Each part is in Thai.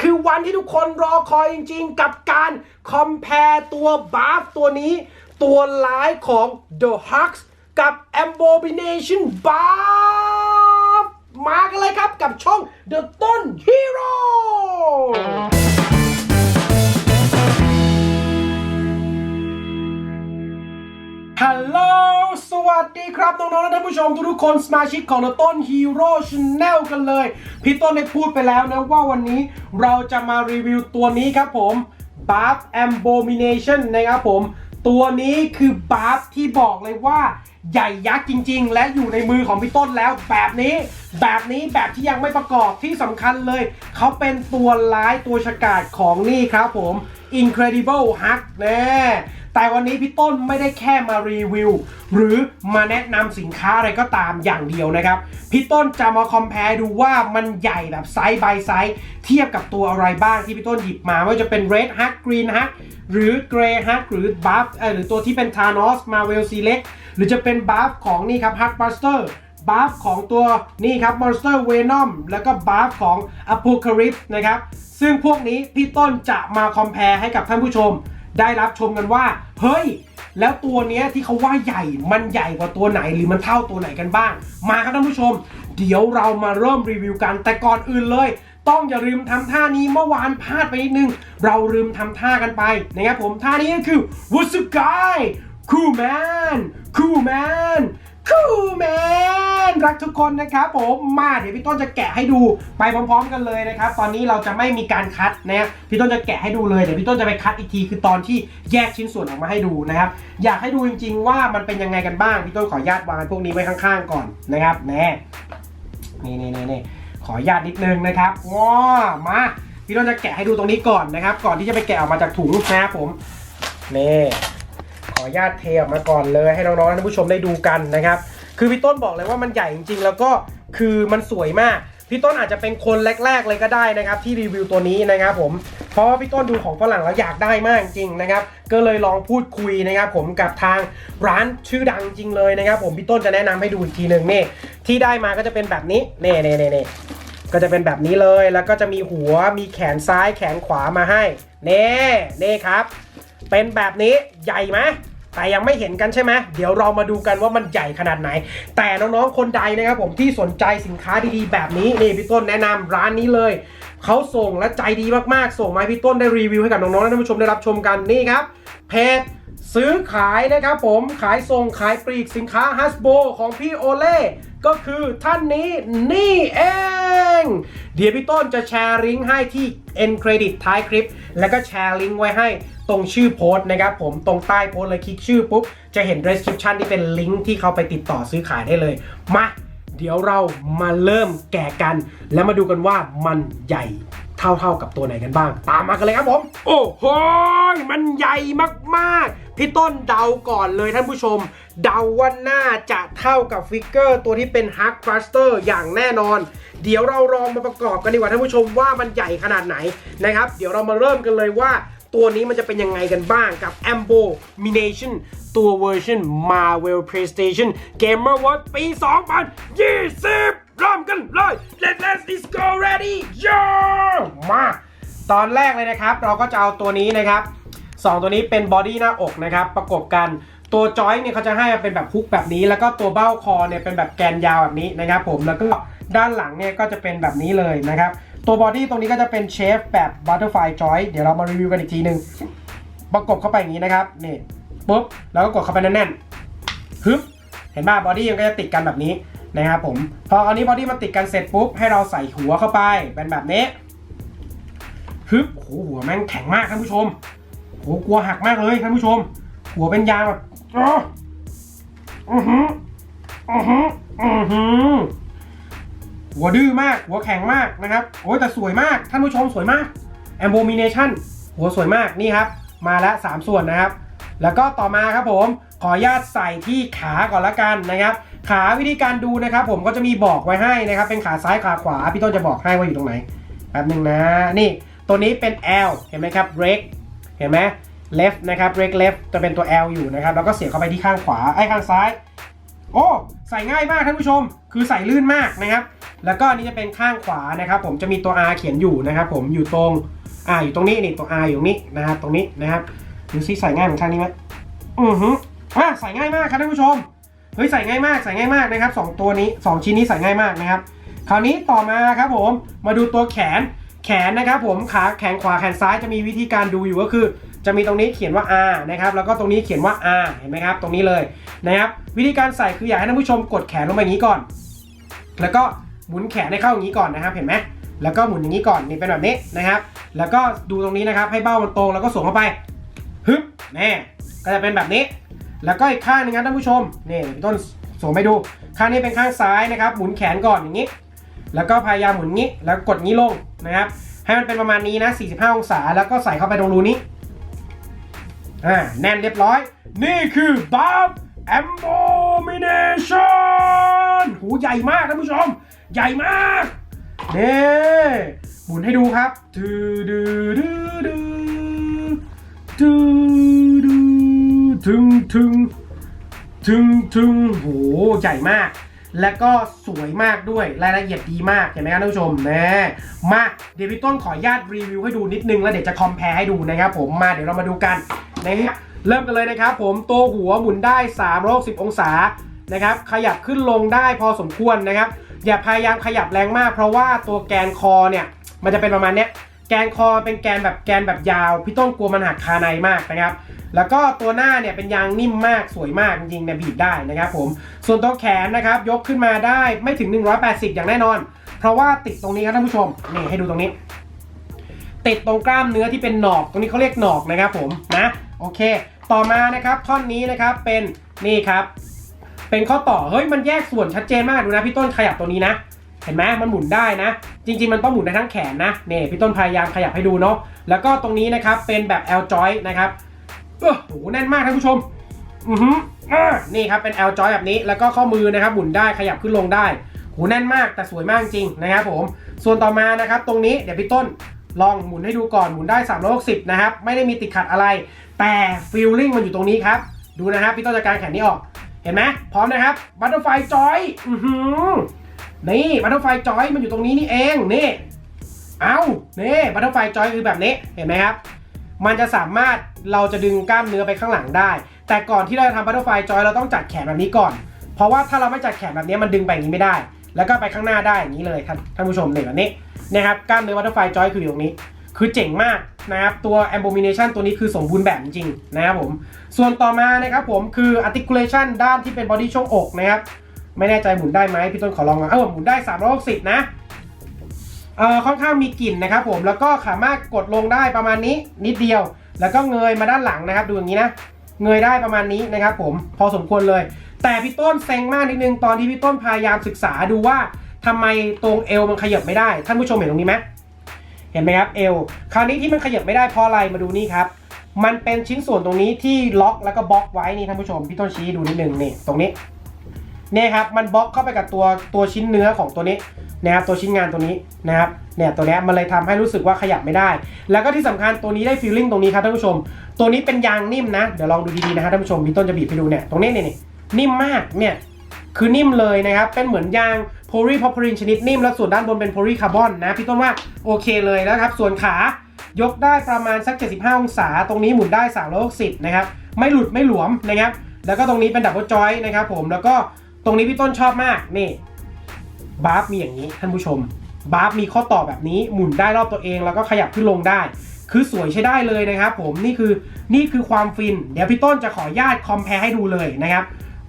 คือวันที่ทุกคนรอคอยจริงๆ กับการคอมเพลตัวบาฟตัวนี้ ตัวร้ายของ The Hux กับ Abomination Buff มากันเลยครับกับช่อง The ต้น Hero ฮัลโหล สวัสดีครับน้องๆและท่านผู้ชมทุกๆคนสมาชิกของต้น Hero Channel กันเลย พี่ต้นได้พูดไปแล้วนะว่าวันนี้เราจะมารีวิวตัวนี้ครับผม Buff Abomination นะครับผม ตัวนี้คือบัฟที่บอกเลยว่าใหญ่ยักษ์จริง ๆ และอยู่ในมือของพี่ต้นแล้วแบบนี้ แบบนี้แบบที่ยังไม่ประกอบที่สำคัญเลย เขาเป็นตัวร้ายตัวฉกาจของนี่ครับผม Incredible Hulk แน่ แต่วันนี้พี่ต้นไม่ได้แค่มารีวิว หรือมาแนะนำสินค้าอะไรก็ตามอย่างเดียวนะครับ พี่ต้นจะมาคอมเพลดูว่ามันใหญ่แบบไซส์ by ไซส์เทียบกับตัวอะไรบ้างที่พี่ต้นหยิบมาไม่ว่าจะเป็น Red Hulk Green Hulk หรือ Grey Hulk หรือ Buff เออหรือตัวที่เป็น Thanos Marvel Select หรือจะเป็น Buff ของนี่ครับ Hulkbuster บัฟของตัวนี่ครับ Monster Venom แล้วก็บัฟของ Apocalypse นะครับ ซึ่งพวกนี้พี่ต้นจะมาคอมเพลให้กับท่านผู้ชม ได้รับชมกันว่า เฮ้ย แล้วตัวเนี้ยที่เขาว่าใหญ่มันใหญ่กว่าตัวไหนหรือมันเท่าตัวไหนกันบ้าง มาครับท่านผู้ชม เดี๋ยวเรามาเริ่มรีวิวกันแต่ก่อนอื่นเลย ต้องอย่าลืมทำท่านี้เมื่อวานพลาดไปนิดนึง เราลืมทำท่ากันไปนะครับผมท่านี้ก็คือวุสุกายคูแมนคูแมน คูแมนรักทุกคนนะครับผมมาเดี๋ยวพี่ต้นจะแกะให้ดูไปพร้อม ๆ กันเลยนะครับ ตอนนี้เราจะไม่มีการคัดนะครับพี่ต้นจะแกะให้ดูเลยเดี๋ยวพี่ต้นจะไปคัดอีกทีคือตอนที่แยกชิ้นส่วนออกมาให้ดูนะครับ อยากให้ดูจริง ๆ ว่ามันเป็นยังไงกันบ้างพี่ต้นขออนุญาตวางพวกนี้ไว้ข้างๆก่อนนะครับแน่นี่นี่นี่นี่ขออนุญาตนิดนึงนะครับว้ามาพี่ต้นจะแกะให้ดูตรงนี้ก่อนนะครับ ก่อนที่จะไปแกะออกมาจากถุงนะครับผมนี่ ออนุญาตเทออกมาก่อนเลยให้น้องๆท่านผู้ชมได้ดูกันนะครับ คือพี่ต้นบอกเลยว่ามันใหญ่จริงๆ แล้วก็คือมันสวยมาก พี่ต้นอาจจะเป็นคนแรกๆเลยก็ได้นะครับ ที่รีวิวตัวนี้นะครับผมเพราะว่าพี่ต้นดูของฝรั่งแล้วอยากได้มากจริงๆนะครับก็เลยลองพูดคุยนะครับผมกับทางร้านชื่อดังจริงเลยนะครับ ผมพี่ต้นจะแนะนำให้ดูอีกทีหนึ่งนี่ที่ได้มาก็จะเป็นแบบนี้เน่เน่เน่เน่ก็จะเป็นแบบนี้เลยแล้วก็จะมีหัวมีแขนซ้ายแขนขวามาให้เน่เน่ครับ เป็นแบบนี้ใหญ่ไหม แต่ยังไม่เห็นกันใช่ไหมเดี๋ยวเรามาดูกันว่ามันใหญ่ขนาดไหน แต่น้องๆคนใดนะครับผมที่สนใจสินค้าดีๆแบบนี้นี่พี่ต้นแนะนำร้านนี้เลย เขาส่งและใจดีมากๆ ส่งมาพี่ต้นได้รีวิวให้กับน้องๆและท่านผู้ชมได้รับชมกันนี่ครับเพจซื้อขายนะครับผมขายส่งขายปลีกสินค้าฮัสโบของพี่โอเล่ก็คือท่านนี้นี่เอง เดี๋ยวพี่ต้นจะแชร์ลิงก์ให้ที่ end credit ท้ายคลิป แล้วก็แชร์ลิงก์ไว้ให้ ตรงชื่อโพสต์นะครับผมตรงใต้โพสต์เลยคลิกชื่อปุ๊บ จะเห็น description ที่เป็นลิงก์ที่เขาไปติดต่อซื้อขายได้เลย มาเดี๋ยวเรามาเริ่มแกะกัน แล้วมาดูกันว่ามันใหญ่เท่าๆกับตัวไหนกันบ้าง ตามมากันเลยครับผม โอ้โหมันใหญ่มากๆ พี่ต้นเดาก่อนเลยท่านผู้ชม เดาว่าน่าจะเท่ากับฟิกเกอร์ตัวที่เป็นฮักคลัสเตอร์อย่างแน่นอน เดี๋ยวเราลองมาประกอบกันดีกว่าท่านผู้ชมว่ามันใหญ่ขนาดไหนนะครับ เดี๋ยวเรามาเริ่มกันเลยว่า ตัวนี้มันจะเป็นยังไงกันบ้างกับ a m b o Mination ตัวเวอร์ชัน Marvel PlayStation Gamer w a r d ปี 2020เริ่มกันเลย Let let's let's go ready yo มาตอนแรกเลยนะครับ เราก็จะเอาตัวนี้นะครับสองตัวนี้เป็นบอดี้หน้าอกนะครับ ประกบกันตัวจอยเนี่ยเขาจะให้เป็นแบบฮุกแบบนี้ แล้วก็ตัวเบ้าคอเนี่ยเป็นแบบแกนยาวแบบนี้นะครับผมแล้วก็ด้านหลังเนี่ยก็จะเป็นแบบนี้เลยนะครับ ตัวบอดี้ตรงนี้ก็จะเป็นเชฟแบบบัตเตอร์ไฟจอยเดี๋ยวเรามารีวิวกันอีกทีหนึ่งประกบเข้าไปอย่างนี้นะครับนี่ปุ๊บแล้วก็กดเข้าไปแน่นๆฮึบเห็นป่ะบอดี้มันก็จะติดกันแบบนี้นะครับผมพออันนี้บอดี้มันติดกันเสร็จปุ๊บให้เราใส่หัวเข้าไปเป็นแบบนี้ฮึบโอ้โหหัวแม่งแข็งมากท่านผู้ชมโอ้โหกลัวหักมากเลยท่านผู้ชม หัวเป็นยางแบบอ้ออือหืออือหืออือหือ หัวดื้อมาก หัวแข็งมากนะครับ โอ้ยแต่สวยมาก ท่านผู้ชมสวยมาก Abomination หัวสวยมากนี่ครับ มาล้ว3ส่วนนะครับ แล้วก็ต่อมาครับผมขออนุญาตใส่ที่ขาก่อนละกันนะครับ ขาวิธีการดูนะครับ ผมก็จะมีบอกไว้ให้นะครับ เป็นขาซ้ายขาขวา พี่ต้นจะบอกให้ว่าอยู่ตรงไหนแป๊บนึงนะ นี่ตัวนี้เป็น L เห็นไหมครับ break เห็นไหม left นะครับ break left จะเป็นตัว L อยู่นะครับ แล้วก็เสียบเข้าไปที่ข้างขวาไอ้ข้างซ้าย โอ้ใส่ง่ายมากท่านผู้ชม คือใส่ลื่นมากนะครับ แล้วก็อันนี้จะเป็นข้างขวานะครับ ผมจะมีตัว R เขียนอยู่นะครับ ผมอยู่ตรงอ่าอยู่ตรงนี้นี่ตัว R อยู่ตรงนี้นะครับตรงนี้นะครับดูซิใส่ง่ายเหมือนข้างนี้ไหมอือฮึอะใส่ง่ายมากครับท่านผู้ชมเฮ้ยใส่ง่ายมากใส่ง่ายมากนะครับสองตัวนี้สองชิ้นนี้ใส่ง่ายมากนะครับ คราวนี้ต่อมาครับผมมาดูตัวแขนแขนนะครับ ผมขาแขนขวาแขนซ้ายจะมีวิธีการดูอยู่ก็คือ จะมีตรงนี้เขียนว่า R นะครับแล้วก็ตรงนี้เขียนว่า R เห็นไหมครับตรงนี้เลยนะครับวิธีการใส่คืออยากให้ท่านผู้ชมกดแขนลงไปอย่างนี้ก่อน แล้วก็หมุนแขนให้เข้าอย่างนี้ก่อนนะครับ เห็นไหมแล้วก็หมุนอย่างนี้ก่อนนี่เป็นแบบนี้นะครับ แล้วก็ดูตรงนี้นะครับ ให้เบ้ามันตรงแล้วก็สวมเข้าไปฮึบแน่ก็จะเป็นแบบนี้ แล้วก็อีกข้างหนึงครับท่านผู้ชมนี่พี่ต้นสวมให้ดูข้างนี้เป็นข้างซ้ายนะครับหมุนแขนก่อนอย่างนี้ แล้วก็พยายามหมุนงี้แล้วกดงี้ลงนะครับให้มันเป็นประมาณนี้นะ 45 องศา แล้วก็ใส่เข้าไปตรงรูนี้ อ่าแน่นเรียบร้อย นี่คือบัฟแอมโบมิเนชั่นหูใหญ่มากท่านผู้ชม ใหญ่มากนี่หมุนให้ดูครับดูดูดูดูดูดูถึงถึงถึงถึงโหใหญ่มาก และก็สวยมากด้วยรายละเอียดดีมากเห็นไหมครับท่านผู้ชมแน่มาเดี๋ยวพี่ต้นขออนุญาตรีวิวให้ดูนิดนึงแล้วเดี๋ยวจะคอมเพลให้ดูนะครับผมมาเดี๋ยวเรามาดูกัน นะครับเริ่มกันเลยนะครับผมตัวหัวหมุนได้360องศานะครับขยับขึ้นลงได้พอสมควรนะครับ อย่าพยายามขยับแรงมาก เพราะว่าตัวแกนคอเนี่ยมันจะเป็นประมาณเนี้ยแกนคอเป็นแกนแบบแกนแบบยาว พี่ต้นกลัวมันหักคาในมากนะครับ แล้วก็ตัวหน้าเนี่ยเป็นยางนิ่มมากสวยมากจริงๆเนี่ยบีบได้นะครับผมส่วนตัวแขนนะครับยกขึ้นมาได้ไม่ถึง 180 อย่างแน่นอน เพราะว่าติดตรงนี้ครับท่านผู้ชมนี่ให้ดูตรงนี้ ติดตรงกล้ามเนื้อที่เป็นหนอกตรงนี้เขาเรียกหนอกนะครับผมนะ โอเค ต่อมานะครับท่อนนี้นะครับเป็นนี่ครับ เป็นข้อต่อเฮ้ยมันแยกส่วนชัดเจนมากดูนะพี่ต้นขยับตัวนี้นะเห็นไหมมันหมุนได้นะ จริง ๆ มันต้องหมุนได้ทั้งแขนนะเนี่ยพี่ต้นพยายามขยับให้ดูเนาะแล้วก็ตรงนี้นะครับเป็นแบบ L joint นะครับเออโหแน่นมากท่านผู้ชมอือหือนี่ครับเป็น L joint แบบนี้แล้วก็ข้อมือนะครับหมุนได้ขยับขึ้นลงได้โหแน่นมากแต่สวยมากจริงนะครับผม ส่วนต่อมานะครับ ตรงนี้เดี๋ยวพี่ต้น ลองหมุนให้ดูก่อนหมุนได้ 360 นะครับ ไม่ได้มีติดขัดอะไร แต่ฟีลลิ่งมันอยู่ตรงนี้ครับ ดูนะครับพี่ต้นจะการแขนนี้ออก เห็นไหมพร้อมนะครับบัตเตอร์ไฟจอยนี่บัตเตอร์ไฟจอยมันอยู่ตรงนี้นี่เองนี่เอานี่บัตเตอร์ไฟจอยคือแบบนี้เห็นไหมครับ มันจะสามารถเราจะดึงกล้ามเนื้อไปข้างหลังได้ แต่ก่อนที่เราจะทำบัตเตอร์ไฟจอยเราต้องจัดแขนแบบนี้ก่อน เพราะว่าถ้าเราไม่จัดแขนแบบนี้มันดึงไปอย่างนี้ไม่ได้ แล้วก็ไปข้างหน้าได้อย่างนี้เลยท่านท่านผู้ชมเนี่ยแบบนี้ นะครับกล้ามเนื้อบัตเตอร์ไฟจอยคืออยู่ตรงนี้ คือเจ๋งมากนะครับตัว abomination ตัวนี้คือสมบูรณ์แบบจริงนะครับผม ส่วนต่อมานะครับผมคือ articulation ด้านที่เป็น body ช่วงอกนะครับ ไม่แน่ใจหมุนได้ไหมพี่ต้นขอลองอะเออหมุนได้ 360 นะเอ่อค่อนข้างมีกลิ่นนะครับผมแล้วก็สามารถกดลงได้ประมาณนี้นิดเดียว แล้วก็เงยมาด้านหลังนะครับ ดูอย่างนี้นะเงยได้ประมาณนี้นะครับผมพอสมควรเลย แต่พี่ต้นเซ็งมากนิดนึงตอนที่พี่ต้นพยายามศึกษาดูว่า ทำไมตรงเอวมันขยับไม่ได้ ท่านผู้ชมเห็นตรงนี้ไหมเห็นไหมครับเอวคราวนี้ที่มันขยับไม่ได้เพราะอะไรมาดูนี่ครับ มันเป็นชิ้นส่วนตรงนี้ที่ล็อกแล้วก็บล็อกไว้นี่ท่านผู้ชมพี่ต้นชี้ดูนิดนึงนี่ตรงนี้เนี่ยครับมันบล็อกเข้าไปกับตัวตัวชิ้นเนื้อของตัวนี้นะครับตัวชิ้นงานตัวนี้นะครับเนี่ยตัวนี้มันเลยทำให้รู้สึกว่าขยับไม่ได้ แล้วก็ที่สำคัญตัวนี้ได้ฟีลลิ่งตรงนี้ครับท่านผู้ชม ตัวนี้เป็นยางนิ่มนะเดี๋ยวลองดูดีๆนะครับท่านผู้ชมพี่ต้นจะบีบให้ดูเนี่ยตรงนี้เนี่ยนี่นิ่มมากเนี่ยคือนิ่มเลยนะครับเป็นเหมือนยาง โพลีพอพรินชนิดนิ่ม แล้วส่วนด้านบนเป็นโพลีคาร์บอนนะ พี่ต้นว่าโอเคเลยนะครับ ส่วนขายกได้ประมาณสัก 75 องศา ตรงนี้หมุนได้360นะครับ ไม่หลุดไม่หลวมนะครับ แล้วก็ตรงนี้เป็นดับเบิลจอยนะครับผม แล้วก็ตรงนี้พี่ต้นชอบมาก นี่บาร์ฟมีอย่างนี้ท่านผู้ชม บาร์ฟมีข้อต่อแบบนี้หมุนได้รอบตัวเอง แล้วก็ขยับขึ้นลงได้ คือสวยใช้ได้เลยนะครับผม นี่คือนี่คือความฟิน เดี๋ยวพี่ต้นจะขออนุญาตคอมเพลให้ดูเลยนะครับ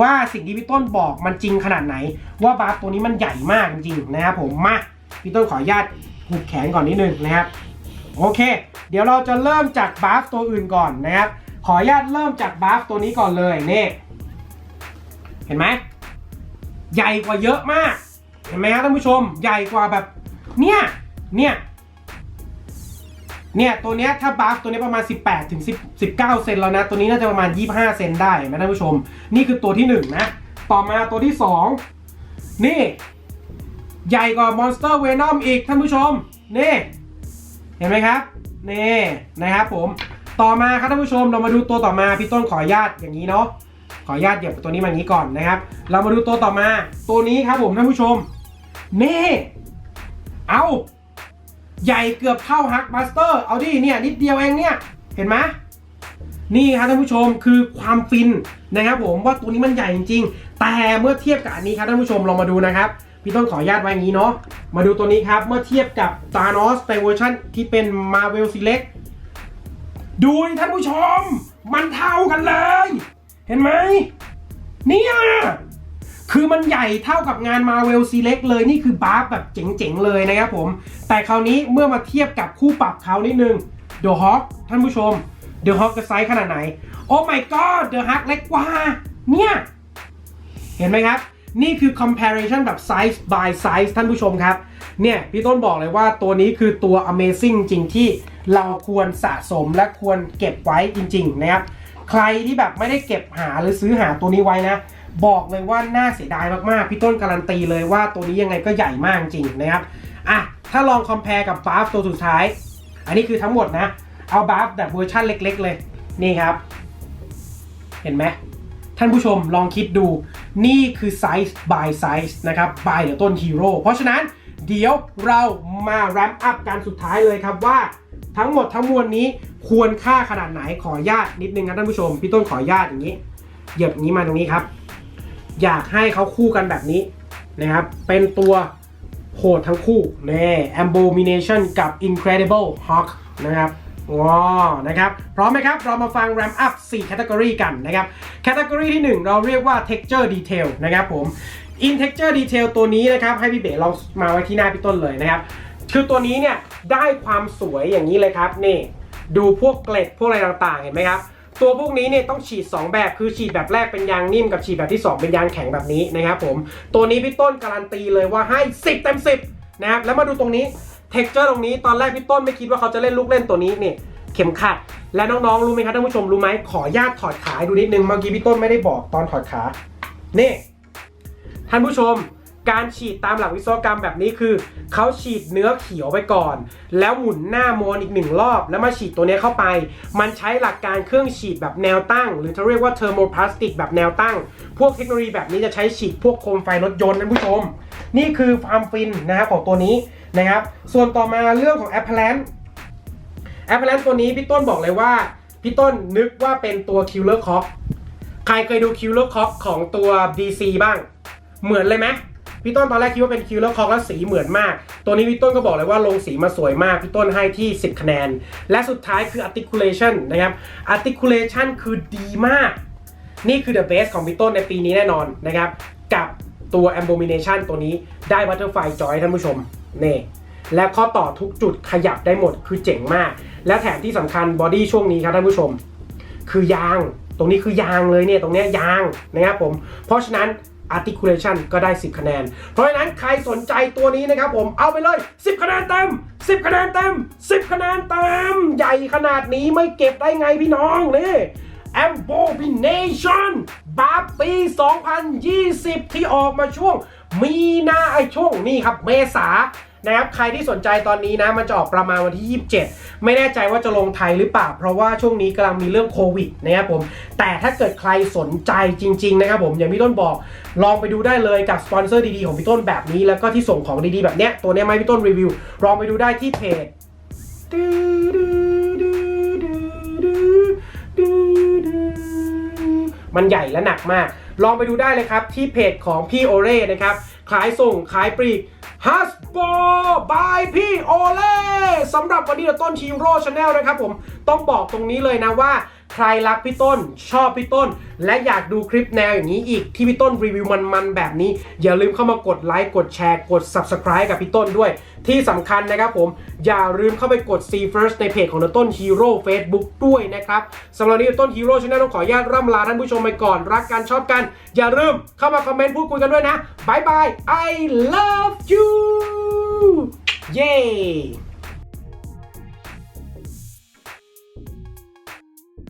ว่าสิ่งที่พี่ต้นบอกมันจริงขนาดไหน ว่าบาร์ฟตัวนี้มันใหญ่มากจริงๆนะครับผมมาพี่ต้นขออนุญาตหุบแขนก่อนนิดนึงนะครับโอเค เดี๋ยวเราจะเริ่มจากบาร์ฟตัวอื่นก่อนนะครับขออนุญาตเริ่มจากบาร์ฟตัวนี้ก่อนเลยนี่เห็นไหมใหญ่กว่าเยอะมาก เห็นไหมครับท่านผู้ชมใหญ่กว่าแบบเนี่ยเนี่ย เนี่ยตัวเนี้ยถ้าบาฟตัวนี้ประมาณ 18ถึง10 19 เซนแล้วนะ ตัวนี้น่าจะประมาณ 25 เซนได้เห็นไหมท่านผู้ชม นี่คือตัวที่ 1 นะ ต่อมาตัวที่ 2 นี่ ใหญ่กว่า Monster Venom อีกท่านผู้ชม นี่ เห็นไหมครับ นี่นะครับผม ต่อมาครับท่านผู้ชมเรามาดูตัวต่อมาพี่ต้นขออนุญาตอย่างนี้เนาะขออนุญาตเหยียบตัวนี้มาอย่างนี้ก่อนนะครับ เรามาดูตัวต่อมาตัวนี้ครับผมท่านผู้ชม นี่ เอา ใหญ่เกือบเท่าฮักมาสเตอร์เอาดิเนี่ยนิดเดียวเองเนี่ย เห็นไหมนี่ครับท่านผู้ชมคือความฟินนะครับผมว่าตัวนี้มันใหญ่จริงๆ แต่เมื่อเทียบกับอันนี้ครับท่านผู้ชมลองมาดูนะครับพี่ต้นขออนุญาตไว้อย่างนี้เนาะมาดูตัวนี้ครับเมื่อเทียบกับ Thanos ในเวอร์ชันที่เป็น Marvel Select ดูท่านผู้ชม มันเท่ากันเลย เห็นไหมเนี่ย คือมันใหญ่เท่ากับงาน Marvel Select เลยนี่คือบาร์แบบเจ๋งๆเลยนะครับผม แต่คราวนี้เมื่อมาเทียบกับคู่ปรับเขานิดนึง The Hawk ท่านผู้ชม The Hawk จะไซส์ขนาดไหน โอ้ my god The Hawk เล็กกว่า เนี่ย เห็นไหมครับ นี่คือ comparison แบบ size by size ท่านผู้ชมครับ เนี่ยพี่ต้นบอกเลยว่าตัวนี้คือตัว amazing จริงที่เราควรสะสมและควรเก็บไว้จริง ๆ นะครับ ใครที่แบบไม่ได้เก็บหาหรือซื้อหาตัวนี้ไว้นะ บอกเลยว่าน่าเสียดายมากๆ พี่ต้นการันตีเลยว่าตัวนี้ยังไงก็ใหญ่มากจริงนะครับ อะ ถ้าลอง compare กับบาฟตัวสุดท้าย อันนี้คือทั้งหมดนะ เอาบาฟแบบเวอร์ชั่นเล็ก ๆ เลย นี่ครับ เห็นไหม ท่านผู้ชมลองคิดดู นี่คือไซส์ by size นะครับ by เดี๋ยวต้นฮีโร่เพราะฉะนั้นเดี๋ยวเรามาแรมอัพการสุดท้ายเลยครับว่าทั้งหมดทั้งมวลนี้ควรค่าขนาดไหนขออนุญาตนิดนึงนะท่านผู้ชม พี่ต้นขออนุญาตอย่างนี้เหยียบอย่างนี้มาตรงนี้ครับ อยากให้เขาคู่กันแบบนี้นะครับ เป็นตัวโหดทั้งคู่นี่ Abomination กับ Incredible Hulk นะครับว้าวนะครับ พร้อมไหมครับ เรามาฟัง Ram Up 4 Category กันนะครับ Category ที่ 1 เราเรียกว่า Texture Detail นะครับผม In Texture Detail ตัวนี้นะครับ ให้พี่เบ๋ลองมาไว้ที่หน้าพี่ต้นเลยนะครับ คือตัวนี้เนี่ย ได้ความสวยอย่างนี้เลยครับ นี่ ดูพวกเกล็ดพวกอะไรต่างๆ เห็นไหมครับ ตัวพวกนี้เนี่ยต้องฉีด 2 แบบคือฉีดแบบแรกเป็นยางนิ่มกับฉีดแบบที่ 2 เป็นยางแข็งแบบนี้นะครับผมตัวนี้พี่ต้นการันตีเลยว่าให้ 10 เต็ม 10 นะครับ แล้วมาดูตรงนี้เท็กเจอร์ตรงนี้ตอนแรกพี่ต้นไม่คิดว่าเขาจะเล่นลูกเล่นตัวนี้นี่เข็มขัด และน้องๆรู้ไหมครับท่านผู้ชมรู้ไหมขอญาตถอดขาดูนิดนึงเมื่อกี้พี่ต้นไม่ได้บอกตอนถอดขานี่ท่านผู้ชม การฉีดตามหลักวิศวกรรมแบบนี้คือเขาฉีดเนื้อเขียวไปก่อน แล้วหมุนหน้ามวนอีกหนึ่งรอบ แล้วมาฉีดตัวนี้เข้าไป มันใช้หลักการเครื่องฉีดแบบแนวตั้ง หรือที่เรียกว่าเทอร์โมพลาสติกแบบแนวตั้ง พวกเทคโนโลยีแบบนี้จะใช้ฉีดพวกโคมไฟรถยนต์ท่านผู้ชม นี่คือความฟินนะครับของตัวนี้นะครับ ส่วนต่อมาเรื่องของแอปเปิลแลนแอปเปิลแลนตัวนี้พี่ต้นบอกเลยว่าพี่ต้นนึกว่าเป็นตัว Killer Cock ใครเคยดู Killer Cock ของตัว DC บ้าง เหมือนเลยไหม พี่ต้นตอนแรกคิดว่าเป็น Killer Cock แล้วสีเหมือนมาก ตัวนี้พี่ต้นก็บอกเลยว่าลงสีมาสวยมาก พี่ต้นให้ที่ 10 คะแนน และสุดท้ายคือ articulation นะครับ articulation คือดีมาก นี่คือ the best ของพี่ต้นในปีนี้แน่นอนนะครับ กับตัว abomination ตัวนี้ได้ butterfly joy ท่านผู้ชมนี่และข้อต่อทุกจุดขยับได้หมดคือเจ๋งมาก และแถมที่สำคัญบอดี้ช่วงนี้ครับท่านผู้ชม คือยางตรงนี้คือยางเลยเนี่ยตรงเนี้ยยางนะครับผม เพราะฉะนั้น articulation ก็ได้ 10 คะแนน เพราะฉะนั้นใครสนใจตัวนี้นะครับผมเอาไปเลย 10 คะแนนเต็ม 10 คะแนนเต็ม 10 คะแนนเต็ม ใหญ่ขนาดนี้ไม่เก็บได้ไงพี่น้องนี่ Abomination บาร์ปี 2020 ที่ออกมาช่วง มีนาไอช่วงนี่ครับเมษา นะครับใครที่สนใจตอนนี้นะมันจะออกประมาณวันที่ 27 ไม่แน่ใจว่าจะลงไทยหรือเปล่า เพราะว่าช่วงนี้กำลังมีเรื่องโควิดนะครับผมแต่ถ้าเกิดใครสนใจจริงๆนะครับผมอย่างพี่ต้นบอก ลองไปดูได้เลยกับสปอนเซอร์ดีๆของพี่ต้นแบบนี้ แล้วก็ที่ส่งของดีๆแบบเนี้ยตัวเนี้ยไม่พี่ต้นรีวิวลองไปดูได้ที่เพจมันใหญ่และหนักมาก ลองไปดูได้เลยครับที่เพจของพี่โอเล่นะครับขายส่งขายปลีก ฮัสโ o บายพี่โอเล่สำหรับวันนี้เราต้นทีโร่ชาแนลนะครับผม ต้องบอกตรงนี้เลยนะว่า ใครรักพี่ต้น ชอบพี่ต้น และอยากดูคลิปแนวอย่างนี้อีกที่พี่ต้นรีวิวมันๆแบบนี้ อย่าลืมเข้ามากดไลค์กดแชร์กด Subscribe กับพี่ต้นด้วย ที่สำคัญนะครับผม อย่าลืมเข้าไปกด See First ในเพจของต้นฮีโร่ Facebook ด้วยนะครับสำหรับนนี้ต้นฮีโร่ชาแนลต้องขออนุญาตร่ำลาท่านผู้ชมไปก่อนรักกันชอบกัน อย่าลืมเข้ามาคอมเมนต์พูดคุยกันด้วยนะบายบาย I love you เย้